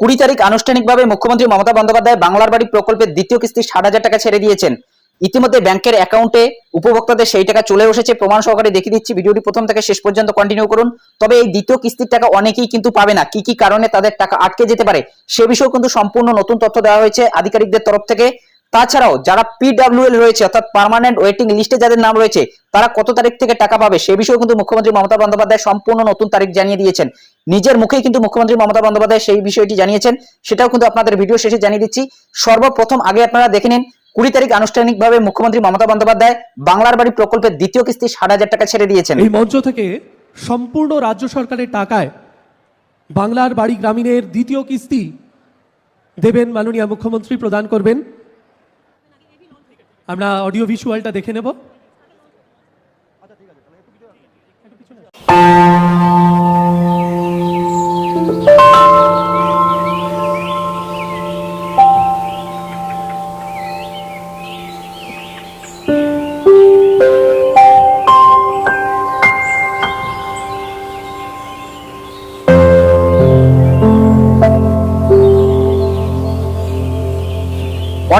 কুড়ি তারিখ আনুষ্ঠানিকভাবে মুখ্যমন্ত্রী মমতা বন্দ্যোপাধ্যায় বাংলার বাড়ি প্রকল্পের দ্বিতীয় কিস্তি ষাট হাজার টাকা ছেড়ে দিয়েছেন। ইতিমধ্যে ব্যাংকের অ্যাকাউন্টে উপভোক্তাদের সেই টাকা চলে এসেছে। প্রমাণ সহকারে দেখিয়ে দিচ্ছি, ভিডিওটি প্রথম থেকে শেষ পর্যন্ত কন্টিনিউ করুন। তবে এই দ্বিতীয় কিস্তির টাকা অনেকেই কিন্তু পাবে না। কি কি কারণে তাদের টাকা আটকে যেতে পারে, সে বিষয়ে কিন্তু সম্পূর্ণ নতুন তথ্য দেওয়া হয়েছে আধিকারিকদের তরফ থেকে। তাছাড়াও যারা পিডাব্লিউএল রয়েছে, অর্থাৎ পার্মানেন্ট ওয়েটিং লিস্টে যাদের নাম রয়েছে, তারা কত তারিখ থেকে টাকা পাবে সে বিষয়ে কিন্তু মুখ্যমন্ত্রী মমতা বন্দ্যোপাধ্যায় সম্পূর্ণ নতুন তারিখ জানিয়ে দিয়েছেন। নিজের মুখেই কিন্তু মুখ্যমন্ত্রী মমতা বন্দ্যোপাধ্যায় সেই বিষয়টি জানিয়েছেন, সেটাও কিন্তু আপনাদের ভিডিও শেষে জানিয়ে দিচ্ছি। সর্বপ্রথম আগে আপনারা দেখে নিন, কুড়ি তারিখ আনুষ্ঠানিকভাবে মুখ্যমন্ত্রী মমতা বন্দ্যোপাধ্যায় বাংলার বাড়ি প্রকল্পের দ্বিতীয় কিস্তি ষাট হাজার টাকা ছেড়ে দিয়েছেন। এই মঞ্চ থেকে সম্পূর্ণ রাজ্য সরকারের টাকায় বাংলার বাড়ি গ্রামীণের দ্বিতীয় কিস্তি দেবেন মাননীয় মুখ্যমন্ত্রী প্রদান করবেন। আমরা অডিও ভিজুয়ালটা দেখে নেব। অন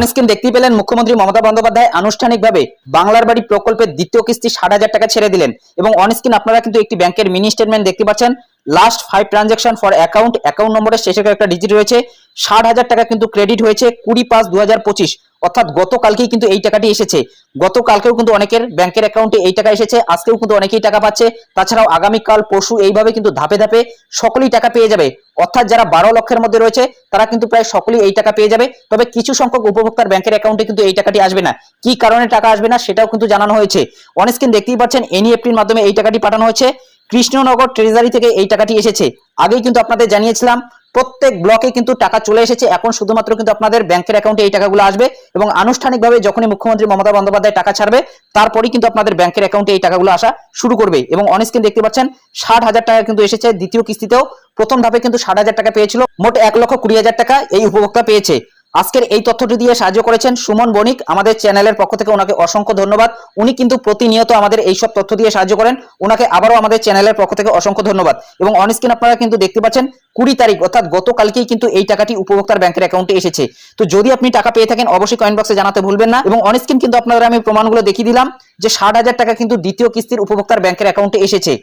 স্ক্রিন দেখতেই পেলেন মুখ্যমন্ত্রী মমতা বন্দ্যোপাধ্যায় আনুষ্ঠানিকভাবে বাংলার বাড়ি প্রকল্পের দ্বিতীয় কিস্তি ষাট হাজার টাকা ছেড়ে দিলেন। এবং অনস্ক্রিন আপনারা কিন্তু একটি ব্যাংকের মিনি স্টেটমেন্ট দেখতে পাচ্ছেন। Last five transaction for account account নম্বরের শেষে একটা ডিজিট রয়েছে। ষাট হাজার টাকা কিন্তু ক্রেডিট হয়েছে কুড়ি পাঁচ দু হাজার পঁচিশ। অর্থাৎ গতকালকেই কিন্তু এই টাকাটি এসেছে। গতকালকেও কিন্তু অনেকের ব্যাংকের অ্যাকাউন্টে এই টাকা এসেছে, আজকেও কিন্তু অনেকেই টাকা পাচ্ছে। তাছাড়াও আগামীকাল পরশু এইভাবে কিন্তু ধাপে ধাপে সকলেই টাকা পেয়ে যাবে। অর্থাৎ যারা বারো লক্ষের মধ্যে রয়েছে, তারা কিন্তু প্রায় সকলেই এই টাকা পেয়ে যাবে। তবে কিছু সংখ্যক উপভোক্তার ব্যাংকের অ্যাকাউন্টে কিন্তু এই টাকাটি আসবে না। কি কারণে টাকা আসবে না সেটাও কিন্তু জানানো হয়েছে। অনস্ক্রিন দেখতেই পাচ্ছেন এনইএফটির মাধ্যমে এই টাকাটি পাঠানো হয়েছে। কৃষ্ণনগর ট্রেজারি থেকে এই টাকাটি এসেছে। আগেই কিন্তু আপনাদের জানিয়েছিলাম প্রত্যেক ব্লকে কিন্তু টাকা চলে এসেছে। এখন শুধুমাত্র কিন্তু আপনাদের ব্যাংকের অ্যাকাউন্টে এই টাকাগুলো আসবে এবং আনুষ্ঠানিকভাবে যখনই মুখ্যমন্ত্রী মমতা বন্দ্যোপাধ্যায় টাকা ছাড়বে, তারপরেই কিন্তু আপনাদের ব্যাংকের অ্যাকাউন্টে এই টাকাগুলো আসা শুরু করবে। এবং অনেস্কিন দেখতে পাচ্ছেন, ষাট হাজার টাকা কিন্তু এসেছে দ্বিতীয় কিস্তিতেও। প্রথম ধাপে কিন্তু ষাট হাজার টাকা পেয়েছিল, মোট এক লক্ষ কুড়ি হাজার টাকা এই উপভোক্তা পেয়েছে। আজকের এই তথ্যটি দিয়ে সাহায্য করেছেন সুমন বণিক, আমাদের চ্যানেলের পক্ষ থেকে ওনাকে অসংখ্য ধন্যবাদ। উনি কিন্তু প্রতিনিয়ত আমাদের এই সব তথ্য দিয়ে সাহায্য করেন। ওনাকে আবারও আমাদের চ্যানেলের পক্ষ থেকে অসংখ্য ধন্যবাদ। এবং অনস্ক্রিন আপনারা কিন্তু দেখতে পাচ্ছেন, কুড়ি তারিখ, অর্থাৎ গতকালকেই কিন্তু এই টাকাটি উপভোক্তার ব্যাংকের অ্যাকাউন্টে এসেছে। তো যদি আপনি টাকা পেয়ে থাকেন, অবশ্যই কয়েন বক্সে জানাতে ভুলবেন না। এবং অনস্ক্রিন কিন্তু আপনাদের আমি প্রমাণগুলো দেখিয়ে দিলাম যে ষাট হাজার টাকা কিন্তু দ্বিতীয় কিস্তির উপভোক্তার ব্যাংকের অ্যাকাউন্টে এসেছে।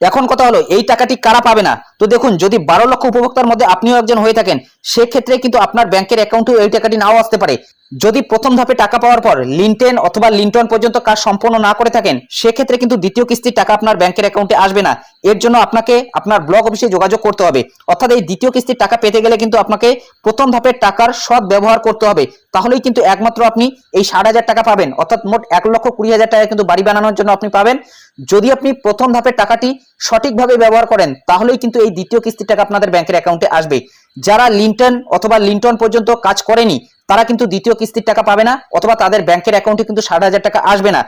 এখন কথা হলো, এই টাকাটি কারা পাবে না? তো দেখুন, যদি বারো লক্ষ উপভোক্তার মধ্যে আপনিও একজন হয়ে থাকেন, সেক্ষেত্রে কিন্তু আপনার ব্যাংকের অ্যাকাউন্টে এই টাকাটি নাও আসতে পারে। যদি প্রথম ধাপে টাকা পাওয়ার পর লিনটেন অথবা লিন্টন পর্যন্ত কাজ সম্পন্ন না করে থাকেন, সেক্ষেত্রে কিন্তু দ্বিতীয় কিস্তির টাকা আপনার ব্যাংকের অ্যাকাউন্টে আসবে না। এর জন্য আপনাকে আপনার ব্লক অফিসে যোগাযোগ করতে হবে। অর্থাৎ এই দ্বিতীয় কিস্তির টাকা পেতে গেলে কিন্তু আপনাকে প্রথম ধাপের টাকার সৎ ব্যবহার করতে হবে। তাহলেই কিন্তু একমাত্র আপনি এই ষাট হাজার টাকা পাবেন। অর্থাৎ মোট এক লক্ষ কুড়ি হাজার টাকা কিন্তু বাড়ি বানানোর জন্য আপনি পাবেন। যদি আপনি প্রথম ধাপের টাকাটি সঠিকভাবে ব্যবহার করেন, তাহলেই কিন্তু এই দ্বিতীয় কিস্তির টাকা আপনাদের ব্যাংকের অ্যাকাউন্টে আসবে যারা লিন্টন অথবা লিন্টন পর্যন্ত কাজ করেনি, তারা কিন্তু দ্বিতীয় কিস্তির টাকা পাবে না, অথবা তাদের ব্যাংকের অ্যাকাউন্টে কিন্তু ষাট হাজার টাকা আসবে না।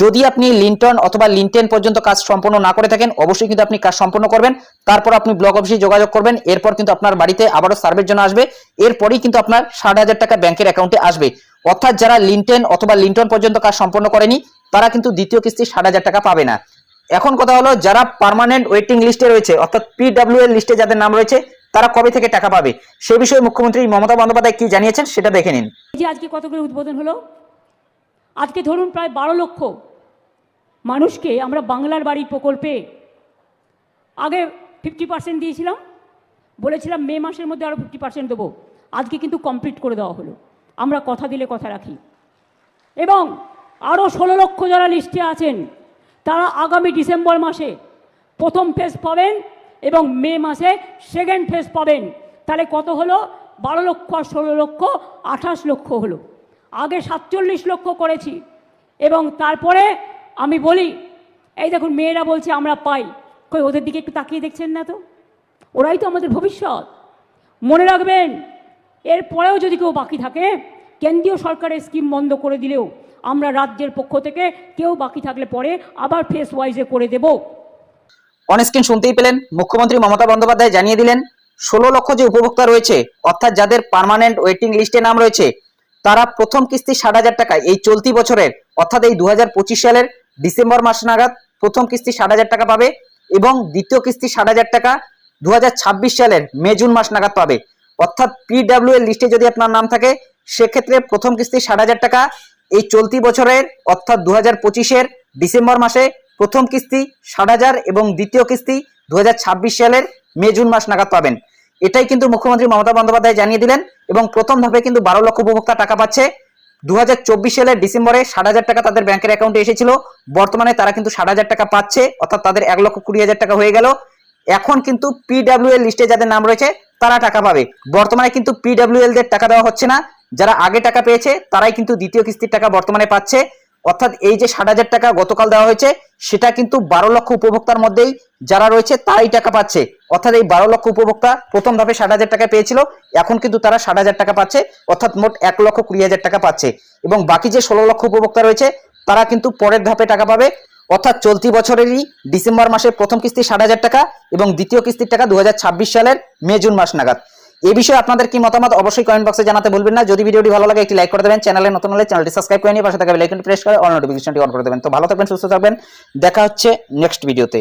যদি আপনি লিন্টন অথবা লিনটেন পর্যন্ত কাজ সম্পন্ন না করে থাকেন, অবশ্যই কিন্তু আপনি কাজ সম্পন্ন করবেন। তারপর আপনি ব্লক অফিসে যোগাযোগ করবেন, এরপর কিন্তু আপনার বাড়িতে আবারও সার্ভের জন্য আসবে। এরপরেই কিন্তু আপনার ষাট হাজার টাকা ব্যাংকের অ্যাকাউন্টে আসবে। অর্থাৎ যারা লিনটেন অথবা লিন্টন পর্যন্ত কাজ সম্পন্ন করেনি, তারা কিন্তু দ্বিতীয় কিস্তি ষাট হাজার টাকা পাবে না। এখন কথা হলো যারা পার্মানেন্ট ওয়েটিং লিস্টে রয়েছে, অর্থাৎ পিডব্লিউ এর লিস্টে যাদের নাম রয়েছে, তারা কবে থেকে টাকা পাবে? সে বিষয়ে মুখ্যমন্ত্রী মমতা বন্দ্যোপাধ্যায় কি জানিয়েছেন সেটা দেখে নিন। যে আজকে কতগুলো উদ্বোধন হলো? আজকে ধরুন প্রায় বারো লক্ষ মানুষকে আমরা বাংলার বাড়ি প্রকল্পে আগে ফিফটি পার্সেন্ট দিয়েছিলাম, বলেছিলাম মে মাসের মধ্যে আরও ফিফটি পার্সেন্ট দেবো। আজকে কিন্তু কমপ্লিট করে দেওয়া হলো। আমরা কথা দিলে কথা রাখি। এবং আরও ষোলো লক্ষ যারা লিস্টে আছেন তারা আগামী ডিসেম্বর মাসে প্রথম ফেজ পাবেন এবং মে মাসে সেকেন্ড ফেজ পাবেন। তাহলে কত হলো? বারো লক্ষ আর ষোলো লক্ষ, আঠাশ লক্ষ হলো। আগে সাতচল্লিশ লক্ষ করেছি। এবং তারপরে আমি বলি, এই দেখুন, মেয়েরা বলছে, আমরা পাই। কই, ওদের দিকে একটু তাকিয়ে দেখছেন না তো? ওরাই তো আমাদের ভবিষ্যৎ। মনে রাখবেন, এরপরেও যদি কেউ বাকি থাকে, কেন্দ্রীয় সরকারের স্কিম বন্ধ করে দিলেও আমরা রাজ্যের পক্ষ থেকে কেউ বাকি থাকলে পরে আবার ফেস ওয়াইজে করে দেব। অনস্ক্রিন শুনতেই পেলেন, মুখ্যমন্ত্রী মমতা বন্দ্যোপাধ্যায় জানিয়ে দিলেন, ষোলো লক্ষ যে উপভোক্তা রয়েছে, অর্থাৎ যাদের পার্মানেন্ট ওয়েটিং লিস্টে নাম রয়েছে, তারা প্রথম কিস্তি ষাট হাজার টাকা, এই চলতি বছরের, অর্থাৎ এই দুহাজার পঁচিশ সালের ডিসেম্বর মাস নাগাদ, প্রথম কিস্তি ষাট হাজার টাকা পাবে এবং দ্বিতীয় কিস্তি ষাট হাজার টাকা দু হাজার ছাব্বিশ সালের মে, জুন মাস নাগাদ পাবে। অর্থাৎ পিডাব্লিউ এর লিস্টে যদি আপনার নাম থাকে, সেক্ষেত্রে প্রথম কিস্তি ষাট হাজার টাকা এই চলতি বছরের, অর্থাৎ দু হাজার ডিসেম্বর মাসে প্রথম কিস্তি ষাট হাজার এবং দ্বিতীয় কিস্তি দু হাজার ছাব্বিশ সালের মে, জুন মাস নাগাদ পাবেন। এটাই কিন্তু মুখ্যমন্ত্রী মমতা বন্দ্যোপাধ্যায় জানিয়ে দিলেন এবং প্রথম ধাপে কিন্তু বারো লক্ষ উপভোক্তা টাকা পাচ্ছে। দু হাজার চব্বিশ সালের ডিসেম্বরে ষাট হাজার টাকা তাদের ব্যাংকের অ্যাকাউন্টে এসেছিল। বর্তমানে তারা কিন্তু ষাট হাজার টাকা পাচ্ছে, অর্থাৎ তাদের এক লক্ষ কুড়ি হাজার টাকা হয়ে গেল। এখন কিন্তু পিডাব্লিউ এর লিস্টে যাদের নাম রয়েছে, তারা টাকা পাবে। বর্তমানে কিন্তু পিডাব্লিউ এল দের টাকা দেওয়া হচ্ছে না। যারা আগে টাকা পেয়েছে, তারাই কিন্তু দ্বিতীয় কিস্তির টাকা বর্তমানে পাচ্ছে। অর্থাৎ এই যে ষাট হাজার টাকা গতকাল দেওয়া হয়েছে, সেটা কিন্তু বারো লক্ষ উপভোক্তার মধ্যেই যারা রয়েছে, তারাই টাকা পাচ্ছে। অর্থাৎ এই বারো লক্ষ উপভোক্তা প্রথম ধাপে ষাট হাজার টাকা পেয়েছিল, এখন কিন্তু তারা ষাট হাজার টাকা পাচ্ছে, অর্থাৎ মোট এক লক্ষ কুড়ি হাজার টাকা পাচ্ছে। এবং বাকি যে ষোলো লক্ষ উপভোক্তা রয়েছে, তারা কিন্তু পরের ধাপে টাকা পাবে, অর্থাৎ চলতি বছরেরই ডিসেম্বর মাসে প্রথম কিস্তি ষাট হাজার টাকা এবং দ্বিতীয় কিস্তির টাকা দু হাজার ছাব্বিশ সালের মে জুন মাস নাগাদ। এই বিষয়ে আপনাদের কি মতামত অবশ্যই কমেন্ট বক্সে জানাতে ভুলবেন না। যদি ভিডিওটি ভালো লাগে, একটি লাইক করে দেবেন। চ্যানেলে নতুন হলে চ্যানেলটি সাবস্ক্রাইব করে নিয়ে পাশে থাকা বেল প্রেস করে অল নোটিফিকেশনটি অন করে দেবেন। তো ভালো থাকবেন, সুস্থ থাকবেন। দেখা হচ্ছে নেক্সট ভিডিওতে